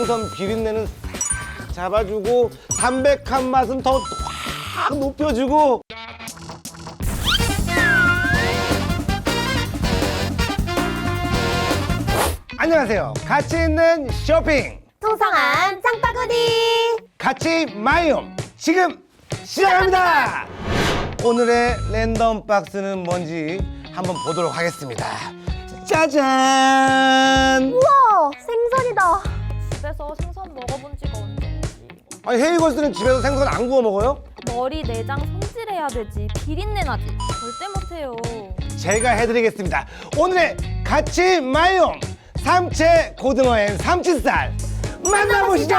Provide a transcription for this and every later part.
생선 비린내는 싹 잡아주고 담백한 맛은 더 확 높여주고 안녕하세요. 가치 있는 쇼핑 통성한 장바구니 같이 마이옴 지금 시작합니다. 오늘의 랜덤 박스는 뭔지 한번 보도록 하겠습니다. 짜잔! 집에서 생선 먹어본 지가 언제인지 아니 헤이걸스는 집에서 생선 안 구워 먹어요? 머리 내장 손질해야 되지 비린내 나지 절대 못해요 제가 해드리겠습니다. 오늘의 같이 마이옴 삼채 고등어엔 삼치살 만나보시죠.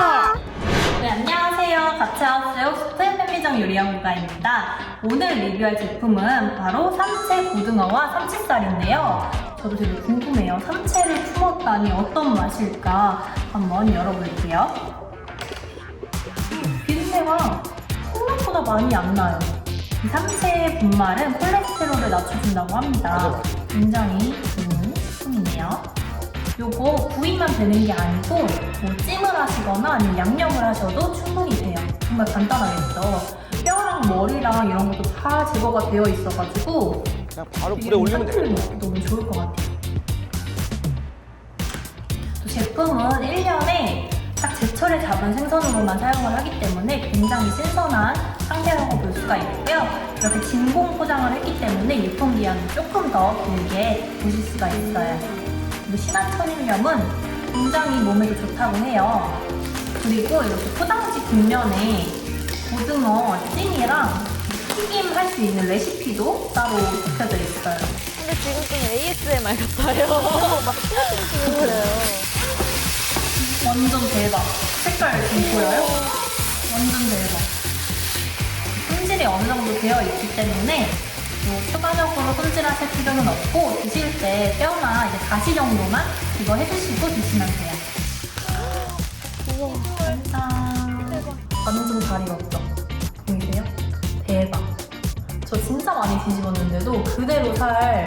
네, 안녕하세요. 가츠하우스 호스트 편미정 요리연구가입니다. 오늘 리뷰할 제품은 바로 삼채 고등어와 삼치살인데요. 저도 되게 궁금해요. 삼채를 품었다니 어떤 맛일까 한번 열어볼게요. 음, 비린내가 생각보다 많이 안 나요. 이 삼채의 분말은 콜레스테롤을 낮춰준다고 합니다. 굉장히 좋은 제품이네요. 요거 구이만 되는 게 아니고 뭐 찜을 하시거나 아니면 양념을 하셔도 충분히 돼요. 정말 간단하겠죠. 뼈랑 머리랑 이런 것도 다 제거가 되어 있어가지고 그냥 바로 불에 올리면 돼요. 먹기 너무 좋을 것 같아요. 또 제품은 1년에 딱 제철에 잡은 생선으로만 사용을 하기 때문에 굉장히 신선한 상태라고 볼 수가 있고요. 이렇게 진공 포장을 했기 때문에 유통 기한이 조금 더 길게 보실 수가 있어요. 그리고 신화천일염은 굉장히 몸에도 좋다고 해요. 그리고 이렇게 포장지 뒷면에 고등어 찜이랑 튀김 할 수 있는 레시피도 따로 적혀져 있어요. 근데 지금 좀 ASMR 같아요 막 튀어지는 그래요 완전 대박. 색깔 좀 보여요? 완전 대박. 손질이 어느 정도 되어 있기 때문에 뭐 추가적으로 손질하실 필요는 없고 드실 때 뼈나 이제 가시 정도만 이거 해주시고 드시면 돼요. 우와, 짠. 완전 다리 없죠? 보이세요? 저 진짜 많이 뒤집었는데도 그대로 살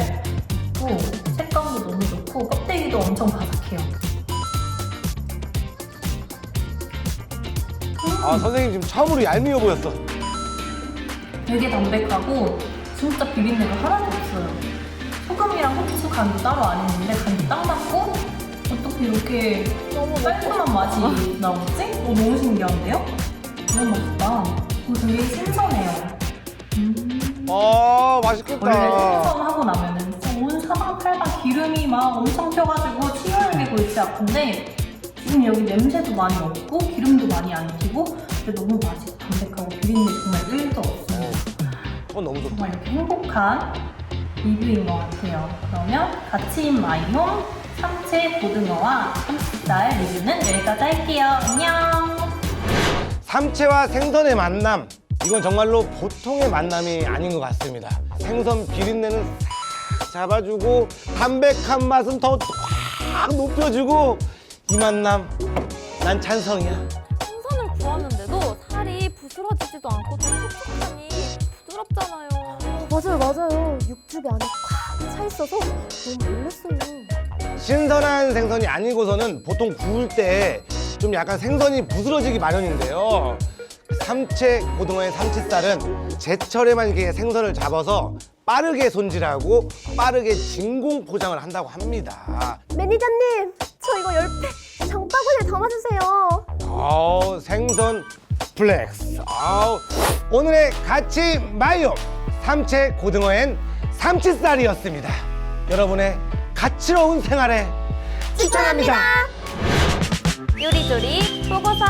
있고 색감도 너무 좋고 껍데기도 엄청 바삭해요. 아 선생님 지금 처음으로 얄미워 보였어. 되게 담백하고 진짜 비린내가 하나도 없어요. 소금이랑 후추 간도 따로 안 했는데 간도 딱 맞고 어떻게 이렇게 너무 깔끔한 맛이 나오지? 어, 너무 신기한데요? 너무 맛있다. 이거 되게 신선해요. 음. 아 원래 맛있겠다. 생선하고 나면은 진짜 온 사방팔방 기름이 막 엄청 튀어가지고 튀어나게 골치 아픈데 지금 여기 냄새도 많이 없고 기름도 많이 안 튀고 근데 너무 맛이 담백하고 비린내 정말 1도 없어요. 어 너무 좋다. 정말 이렇게 행복한 리뷰인 것 같아요. 그러면 가치인 마이홈 삼채 고등어와 삼치살 리뷰는 여기까지 할게요. 안녕! 삼채와 생선의 만남 이건 정말로 보통의 만남이 아닌 것 같습니다. 생선 비린내는 싹 잡아주고 담백한 맛은 더 확 높여주고 이 만남 난 찬성이야. 생선을 구웠는데도 살이 부스러지지도 않고 좀 촉촉하니 부드럽잖아요 맞아요 맞아요 육즙이 안에 꽉 차 있어서 너무 놀랐어요 신선한 생선이 아니고서는 보통 구울 때 좀 약간 생선이 부스러지기 마련인데요. 삼채 고등어의 삼치살은 제철에만 이렇게 생선을 잡아서 빠르게 손질하고 빠르게 진공 포장을 한다고 합니다. 매니저님 저 이거 열팩 장바구니에 담아주세요 아우 생선 플렉스. 아우 오늘의 가치 마요 삼채 고등어엔 삼치살이었습니다. 여러분의 가치로운 생활에 추천합니다. 요리조리 보고서